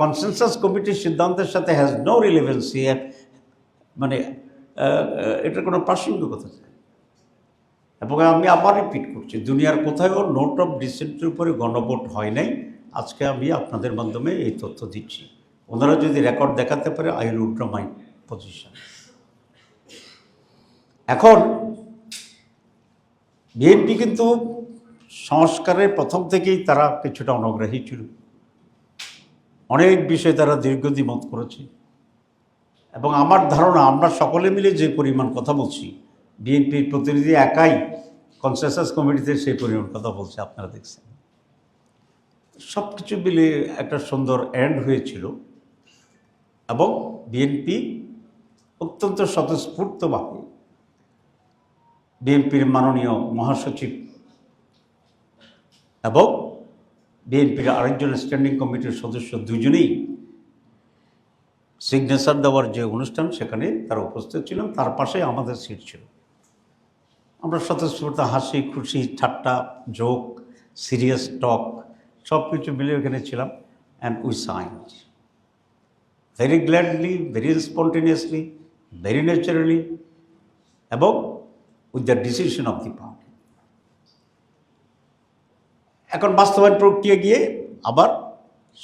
Consensus কমিটির সিদ্ধান্তের সাথে হ্যাজ নো রিলেভেন্সি মানে এটার কোনো প্রাসঙ্গিকতা এবং আমি আবার রিপিট করছি, দুনিয়ার কোথাও নোট অফ ডিসেন্টের উপরে গণভোট হয় নাই। আজকে আমি আপনাদের মাধ্যমে এই তথ্য দিচ্ছি। ওনারা যদি রেকর্ড দেখাতে পারে I will withdraw my position এখন, বিএনপি কিন্তু সংস্কারের প্রথম থেকেই তারা কিছুটা অনগ্রাহী ছিল। অনেক বিষয়ে তারা দীর্ঘদিমত করেছে। এবং আমার ধারণা, আমরা সকলে মিলে যে পরিমাণ কথা বলছি, বিএনপির প্রতিনিধি একাই কনসেনসাস কমিটিতে সেই পরিমাণ কথা বলছে, আপনারা দেখছেন। সব কিছু মিলে একটা সুন্দর এন্ড হয়েছিল এবং বিএনপি অত্যন্ত স্বতঃস্ফূর্তভাবে বিএনপির মাননীয় মহাসচিব এবং বিএনপির আরেকজন স্ট্যান্ডিং কমিটির সদস্য দুজনেই সিগনেচার দেওয়ার যে অনুষ্ঠান, সেখানে তারা উপস্থিত ছিলেন। তার পাশে আমাদের সিট ছিল। আমরা স্বতঃস্ফূর্ত হাসি, খুশি, ঠাট্টা জোক সিরিয়াস টক সব কিছু মিলে ওখানে ছিলাম। And we sign very gladly very spontaneously very naturally এবং with the decision of the party এখন বাস্তবায়ন প্রক্রিয়া গিয়ে আবার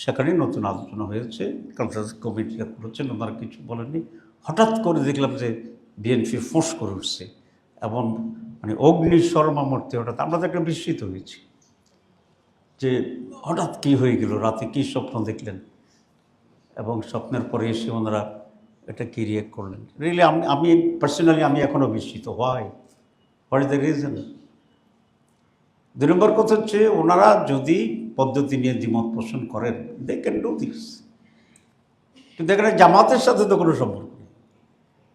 সেখানে নতুন আলোচনা হয়েছে কনসাস কমিটিরা করেছেন, ওনারা কিছু বলেননি। হঠাৎ করে দেখলাম যে বিএনপি ফোর্স করে উঠছে এবং মানে অগ্নি শর্মা মূর্তি হঠাৎ, আমরা তো একটা বিস্মিত হয়েছি যে হঠাৎ কি হয়ে গেল, রাতে কী স্বপ্ন দেখলেন? এবং স্বপ্নের পরে এসে ওনারা এটা কি রিয়েক্ট করলেন? রিয়েলি আমি আমি পার্সোনালি আমি এখনও বিস্মিত। হয় হোয়াট ইজ দ্য রিজন দুই নম্বর কথা হচ্ছে, ওনারা যদি পদ্ধতি নিয়ে দ্বিমত পোষণ করেন দে ক্যান ডু দিস কিন্তু এখানে জামাতের সাথে তো কোনো সম্পর্ক নেই।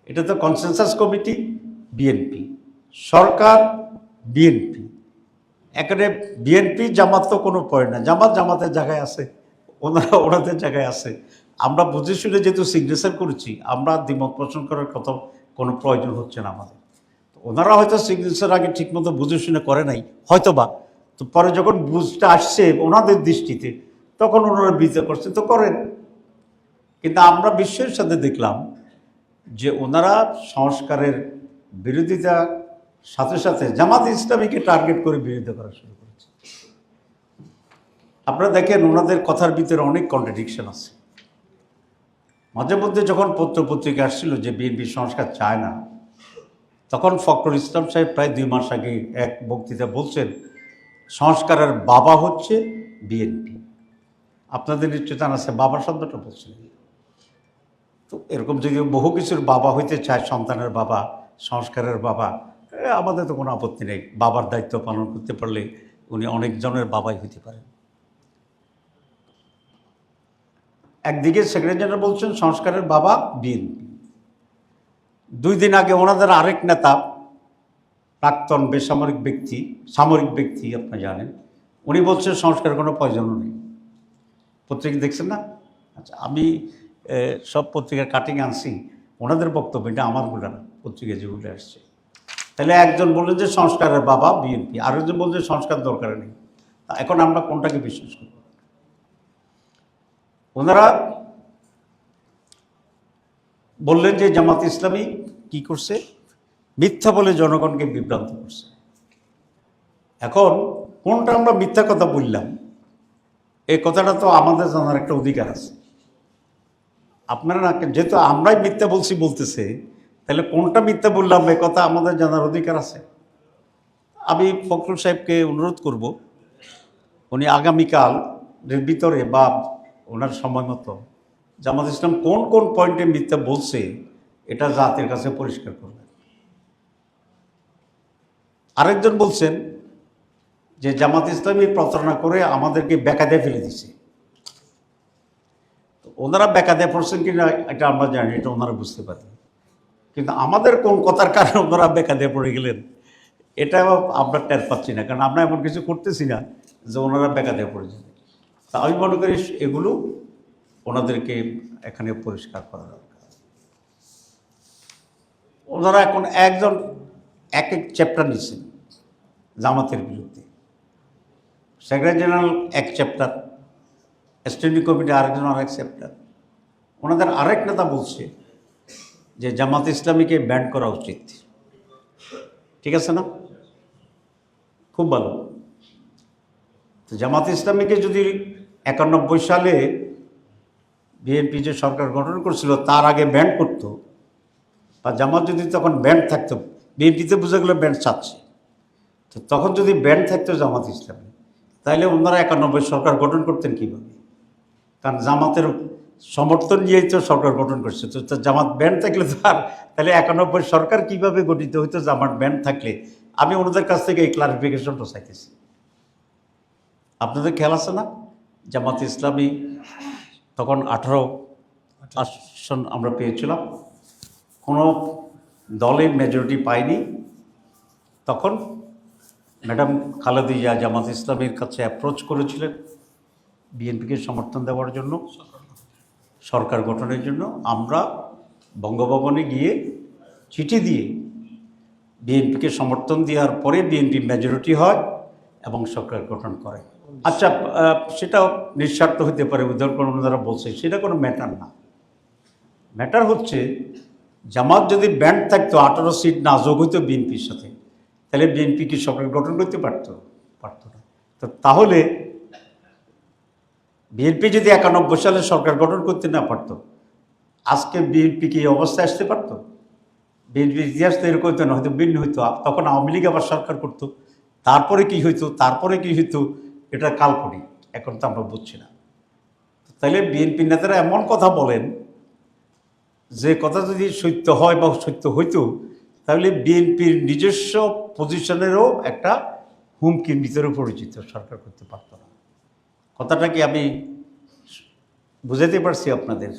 এটা তো কনসেনসাস কমিটি বিএনপি সরকার বিএনপি এখানে বিএনপি জামাত তো কোনো পয়েন্ট না। জামাত জামাতের জায়গায় আছে, ওনারা ওনাদের জায়গায় আছে। আমরা বুঝে শুনে যেহেতু সিগনেচার করেছি, আমরা দ্বিমত পোষণ করার কথা কোনো প্রয়োজন হচ্ছে না আমাদের। ওনারা হয়তো সিগনেচার আগে ঠিকমতো বুঝে শুনে করে নাই হয়তো বা তো পরে যখন বুঝটা আসছে ওনাদের দৃষ্টিতে, তখন ওনারা বিচার করছে, তো করেন। কিন্তু আমরা বিশ্বের সাথে দেখলাম যে ওনারা সংস্কারের বিরোধিতা, সাথে সাথে জামাত ইসলামীকে টার্গেট করে বিরোধিতা করা শুরু করেছে। আপনারা দেখেন ওনাদের কথার ভিতরে অনেক কন্ট্রাডিকশন আছে। মাঝে মধ্যে যখন পত্র পত্রিকা আসছিল যে বিএনপি সংস্কার চায় না তখন ফখরুল ইসলাম সাহেব প্রায় দুই মাস আগে এক বক্তৃতা বলছেন, সংস্কারের বাবা হচ্ছে বিএনপি। আপনাদের নিশ্চয় জানা আছে, বাবার শব্দটা বলছেন। তো এরকম যদি বহু কিছুর বাবা হইতে চায়, সন্তানের বাবা, সংস্কারের বাবা আমাদের তো কোনো আপত্তি নেই। বাবার দায়িত্ব পালন করতে পারলে উনি অনেকজনের বাবাই হতে পারেন। একদিকে সেক্রেটারি জেনারেল বলছেন, সংস্কারের বাবা বিএনপি। দুই দিন আগে ওনাদের আরেক নেতা, প্রাক্তন বেসামরিক ব্যক্তি, সামরিক ব্যক্তি, আপনি জানেন, উনি বলছেন সংস্কার কোনো প্রয়োজনও নেই। পত্রিকা দেখছেন না? আচ্ছা আমি সব পত্রিকার কাটিং আনছি। ওনাদের বক্তব্য এটা আমার বলে না পত্রিকা যেগুলো আসছে। তাহলে একজন বললেন যে সংস্কারের বাবা বিএনপি, আরেকজন বলছে সংস্কার দরকার নেই। এখন আমরা কোনটাকে বিশ্বাস করব? ওনারা বললেন যে জামাত ইসলামী কি করছে? মিথ্যা বলে জনগণকে বিভ্রান্ত করছে। এখন কোনটা আমরা মিথ্যা কথা বললাম? এই কথাটা তো আমাদের জানার একটা অধিকার আছে। আপনারা না, যেহেতু আমরাই মিথ্যা বলছি বলতেছে, তাহলে কোনটা মিথ্যা বললাম এ কথা আমাদের জানার অধিকার আছে? আমি ফখরুল সাহেবকে অনুরোধ করব, উনি আগামীকালের ভিতরে বা ওনার সময় মতো জামাত ইসলাম কোন কোন পয়েন্টে মিথ্যা বলছে, এটা জাতির কাছে পরিষ্কার করবে। আরেকজন বলছেন যে জামাত ইসলামী প্রতারণা করে আমাদেরকে বেকাদে ফেলে দিছে ওনারা বেকাদে পড়ছেন কিনা, এটা আমরা জানি, এটা ওনারা বুঝতে পারেন কিন্তু আমাদের কোন কথার কারণে ওনারা বেকাদে পড়ে গেলেন, এটা আমরা টের পাচ্ছি না, কারণ আমরা এমন কিছু করতেছি না যে ওনারা বেকাদে পড়ে যাবে তা আমি মনে করি এগুলো ওনাদেরকে এখানে পরিষ্কার করা দরকার। ওনারা এখন একজন এক এক চ্যাপ্টার নিচ্ছেন জামাতের বিরুদ্ধে। সেক্রেটারি জেনারেল এক চ্যাপ্টার স্ট্যান্ডিং কমিটি আরেকজন আরেক চ্যাপ্টার ওনাদের আরেক নেতা বলছে যে জামাত ইসলামীকে ব্যান করা উচিত। ঠিক আছে না? খুব ভালো। তো জামাত ইসলামীকে যদি একানব্বই সালে বিএনপি যে সরকার গঠন করছিল, তার আগে ব্যান্ড করতো। বা জামাত যদি তখন ব্যান্ড থাকতো, বিএনপিতে বোঝা গেলো ব্যান্ড চাচ্ছে। তো তখন যদি ব্যান্ড থাকতো জামাত ইসলামী তাহলে ওনারা একানব্বই সরকার গঠন করতেন কীভাবে? কারণ জামাতের সমর্থন নিয়েই তো সরকার গঠন করছে। তো জামাত ব্যান্ড থাকলে তো আর তাহলে একানব্বই সরকার কীভাবে গঠিত হইতো জামাত ব্যান্ড থাকলে? আমি ওনাদের কাছ থেকে এই ক্লারিফিকেশনটা চাইতেছি। আপনাদের খেয়াল আছে না? জামাত ইসলামী তখন আঠারো আসন আমরা পেয়েছিলাম। কোনো দলে মেজরিটি পাইনি। তখন ম্যাডাম খালেদা জিয়া জামাত ইসলামের কাছে অ্যাপ্রোচ করেছিলেন বিএনপিকে সমর্থন দেওয়ার জন্য, সরকার গঠনের জন্য। আমরা বঙ্গভবনে গিয়ে চিঠি দিয়ে বিএনপিকে সমর্থন দেওয়ার পরে বিএনপি মেজরিটি হয় এবং সরকার গঠন করে। আচ্ছা সেটাও নিঃস্বার্থ হতে পারে উদাহরণ কোনো দ্বারা বলছে। সেটা কোনো ম্যাটার না। ম্যাটার হচ্ছে, জামাত যদি ব্যান্ড থাকতো, আঠারো সিট না যোগ হইতো বিএনপির সাথে, তাহলে বিএনপি কি সরকার গঠন করতে পারতো? পারতো না। তো তাহলে বিএনপি যদি একানব্বই সালে সরকার গঠন করতে না পারতো, আজকে বিএনপি কি অবস্থায় আসতে পারতো? বিএনপির ইতিহাস তো এরকম হতো না, হয়তো ভিন্ন হইতো। তখন আওয়ামী লীগ আবার সরকার করতো। তারপরে কি হইতো? তারপরে কি হইতো? এটা কাল্পনিক, এখন তো আমরা বুঝছি না। তাহলে বিএনপি নেতারা এমন কথা বলেন, যে কথা যদি সত্য হয় বা সত্য হইতো, তাহলে বিএনপির নিজস্ব পজিশনেরও একটা হুমকির ভিতরে পরিচিত সরকার করতে পারত না। কথাটা কি আমি বুঝাতে পারছি আপনাদের?